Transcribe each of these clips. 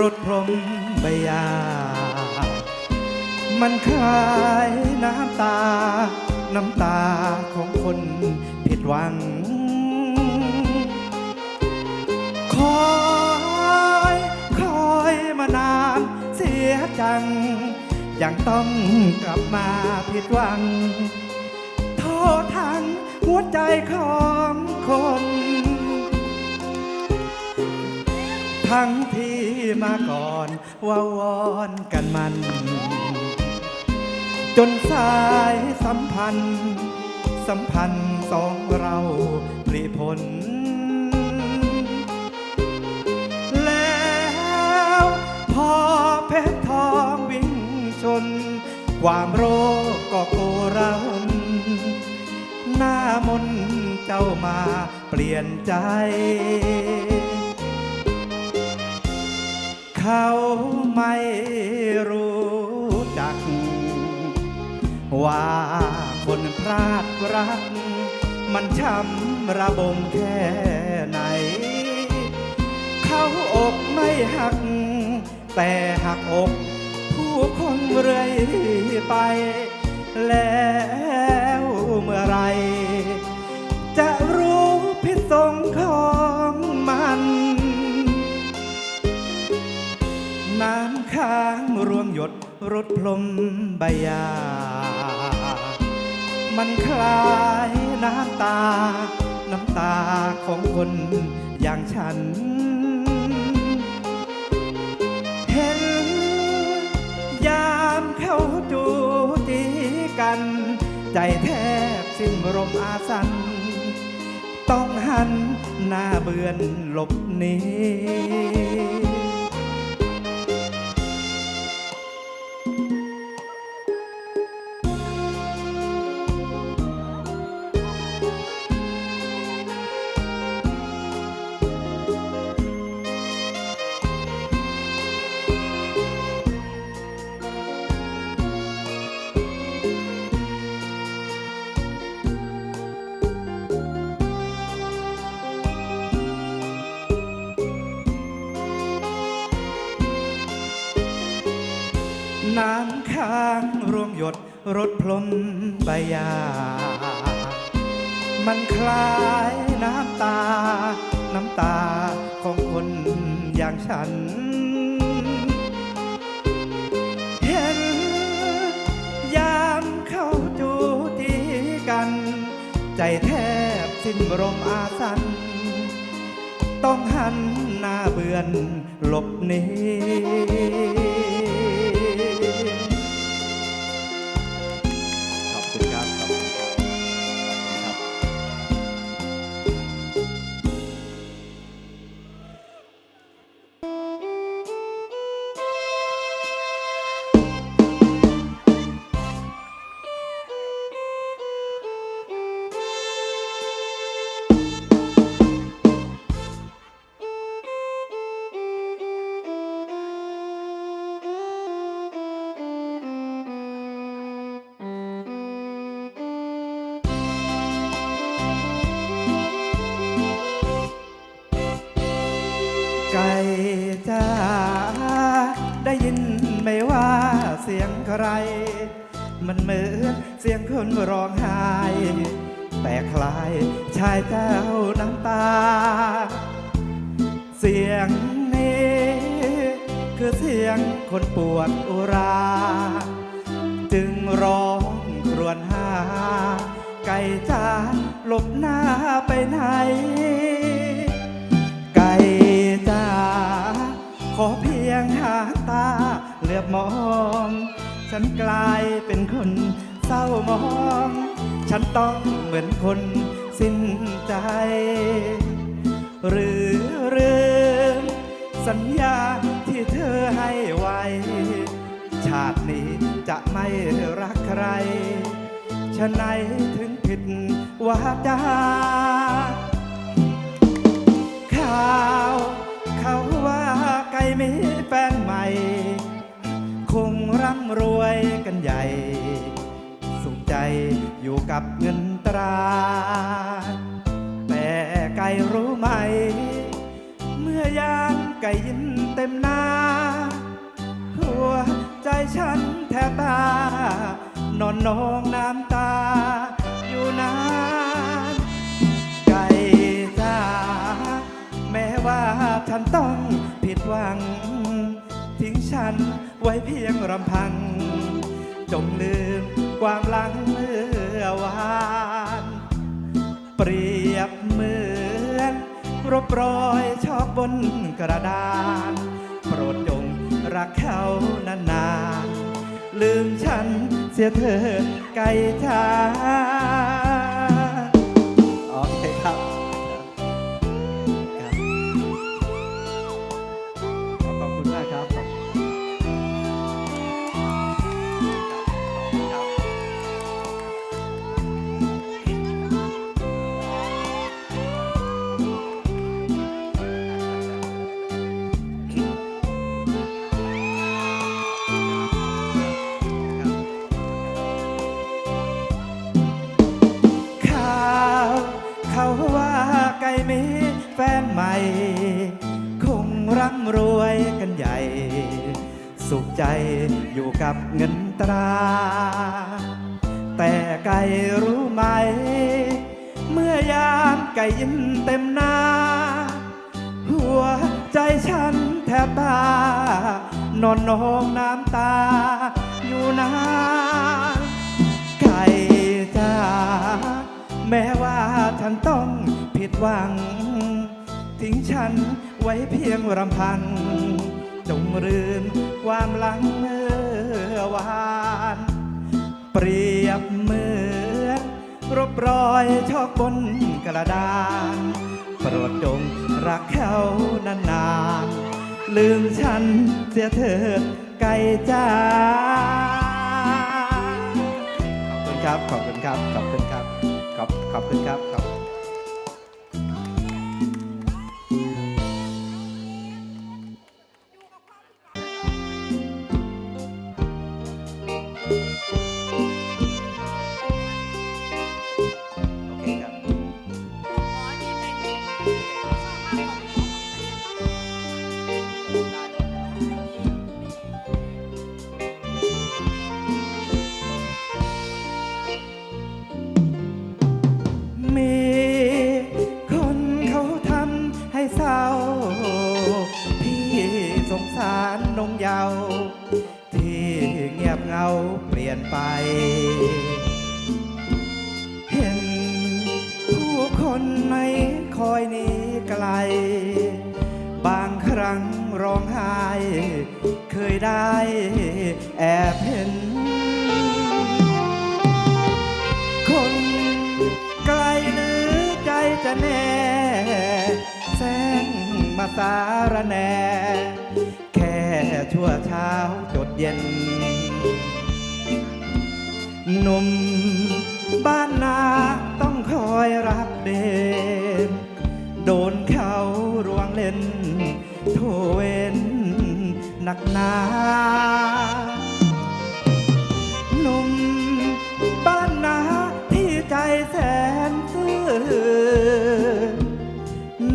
รดพรมใบยา มันคลายน้ำตา น้ำตาของคนผิดหวัง คอยคอยมานานเสียจัง ยังต้องกลับมาผิดหวัง โทษทั้งหัวใจของคน ทั้งที่มาก่อนว่าวอนกันมัน จนสายสัมพันธ์ สัมพันธ์สองเราปริผล แล้วพอเพชรทองวิ่งชน ความโรคก็โกรนหน้ามนเจ้ามาเปลี่ยนใจ เขาไม่รู้จัก ว่าคนพลาดรัก มันช้ำระบมแค่ไหน เขาอกไม่หัก แต่หักอก ผู้คนเรื่อยไป แล้ว รดพรมใบยา มันคลายน้ำตา น้ำตาของคนอย่างฉัน เห็นยามเขาจูจีกัน ใจแทบสิ้นรมอาสัน ต้องหันหน้าเบือนหลบหนี รดพรมใบยา มันคลายน้ำตา น้ำตาของคนอย่างฉัน เห็นยามเข้าจูจีกัน ใจแทบสิ้นรมอาสัน ต้องหันหน้าเบือนหลบหนี ร มันเหมือนเสียงคนร้องไห้ แต่คล้ายชายเจ้าน้ำตา เสียงนี้ คือเสียงคนปวดอุรา จึงร้องครวญหา ไก่จ้าหลบหน้าไปไหน ไก่จ้าขอเพียงหางตาเหลือบมอง ฉันกลายเป็นคนเศร้ามอง ฉันต้องเหมือนคนสิ้นใจ หรือลืมสัญญาที่เธอให้ไว้ ชาตินี้จะไม่รักใครฉะไหนถึงผิดวาจาข่าว เขาว่าไก่มีแฟนใหม่ ร่ำรวยกันใหญ่ สุขใจอยู่กับเงินตรา แต่ไก่รู้ไหม เมื่อยามไก่ยินเต็มหน้า หัวใจฉันแทบตานอนนองน้ำตาอยู่นานไก่จ้าแม้ว่าฉันต้องผิดหวัง ทิ้งฉัน ไว้เพียงรำพัง จงลืมความหลังเมื่อวาน เปรียบเหมือนรบรอยชอบบนกระดาน โปรดจงรักเขานานๆลืมฉันเสียเถิดไก่จ้า มีแฟนใหม่ คงร่ำรวยกันใหญ่ สุขใจอยู่กับเงินตรา แต่ไก่รู้ไหม เมื่อยามไก่ยินเต็มหน้า หัวใจฉันแทบตานอนนองน้ำตา อยู่นานไก่จ้าแม้ว่าฉันต้อง วัง ทิ้งฉันไว้เพียงรำพังจงลืมความหลังเมื่อวาน เปรียบเหมือนรบรอยชอกบนกระดานโปรดจงรักเขานานๆลืมฉันเสียเถิดไก่จ้าขอบคุณครับ ขอบคุณครับ ขอบคุณครับ ขอบขอบคุณครับขอบ องไห้ เคยได้แอบเห็น คนไกลหรือใจจะแน่แสงมาสารแน่ แค่ชั่วเช้าจดเย็นหนุ่มบ้านนาต้องคอยรับเดนโดนเขารวงเล่นโทเวน หนักหนาหนุ่มบ้านนาที่ใจแสนซื่อ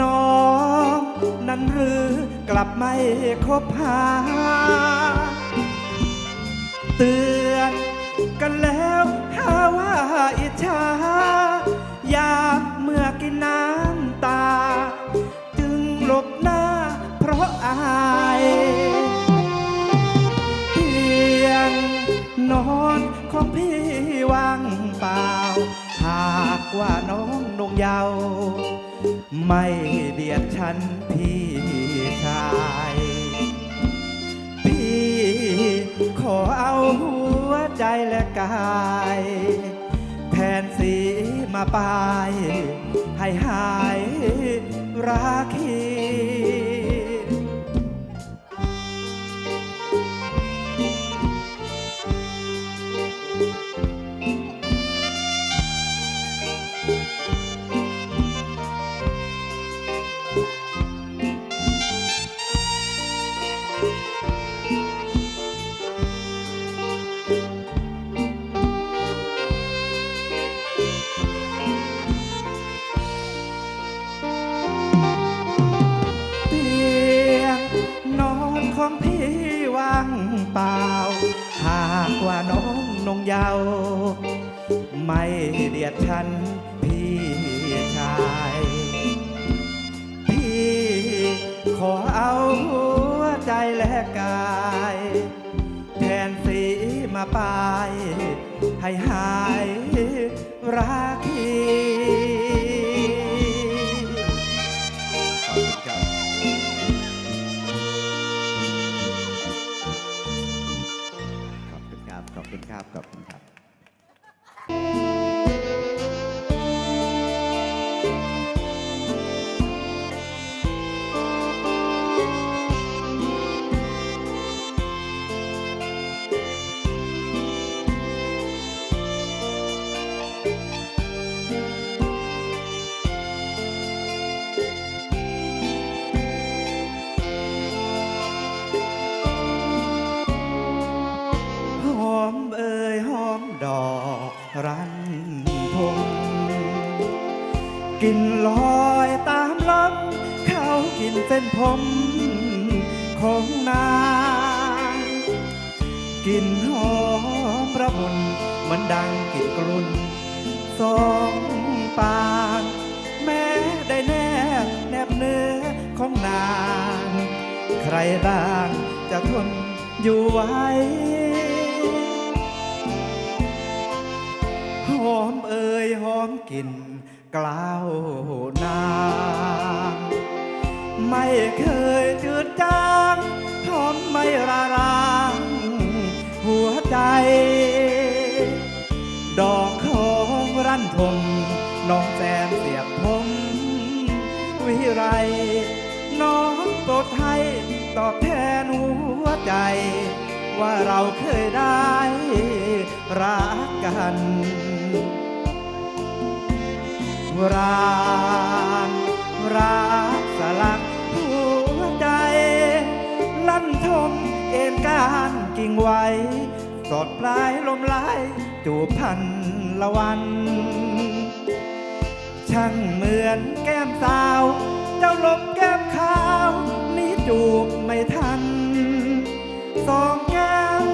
น้องนั้นหรือกลับไม่คบหา เตือนกันแล้วหาว่าอิจฉายามเมื่อกินน้ำตา จึงหลบหน้าเพราะอาย นอนของพี่ว่างเปล่า หากว่าน้องนงเยาวไม่เดียดฉันพี่ชาย พี่ขอเอาหัวใจและกาย แทนสีมาปาย ให้หายราคี เตียงนอนของพี่ว่างเปล่า หากว่าน้องนงเยาไม่เดียดฉันพี่ชาย พี่ขอเอาหัวใจและกาย แทนสีมาปาย ให้หายรักที รันทมกลิ่นลอยตามลมเขากินเส้นผมของนางกินหอมระมุนเหมือนดังกินกลุ่น สองปางแม้ได้แนบแนบเนื้อของนาง ใครบ้างจะทนอยู่ไหวหอมเอ่ยหอมกลิ่นกล้าวนาง ไม่เคย ตอบแทนหัวใจ ว่าเราเคยได้รักกันรานรักสลักหัวใจ ลั่นทมเอ็นการกิ่งไว้สอดปลายลมลายจูบพันละวันช่างเหมือนแก้มสาว เจ้าลบแก้มขาว จูบไม่ทัน สองแก้ม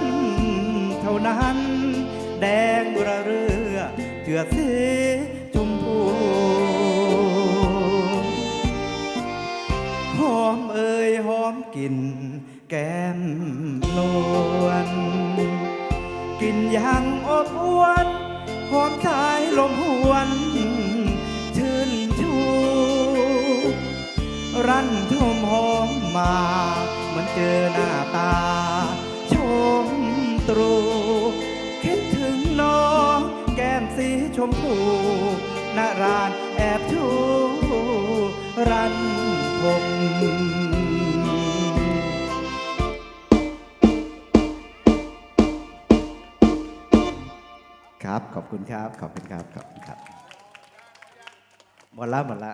เท่านั้น แดงระเรือเจือสีชมพูหอมเอ่ยหอมกลิ่นแก้มนวลกลิ่นยังอบอวนหอมสายลมหวนชื่นชู รันทมหอม มา เหมือนเจอหน้าตา ชมตรู คิดถึงน้องแก้มสีชมพูนารานแอบชูรันทมครับ ขอบคุณครับ ขอบคุณครับ ขอบคุณครับ หมดละ หมดละ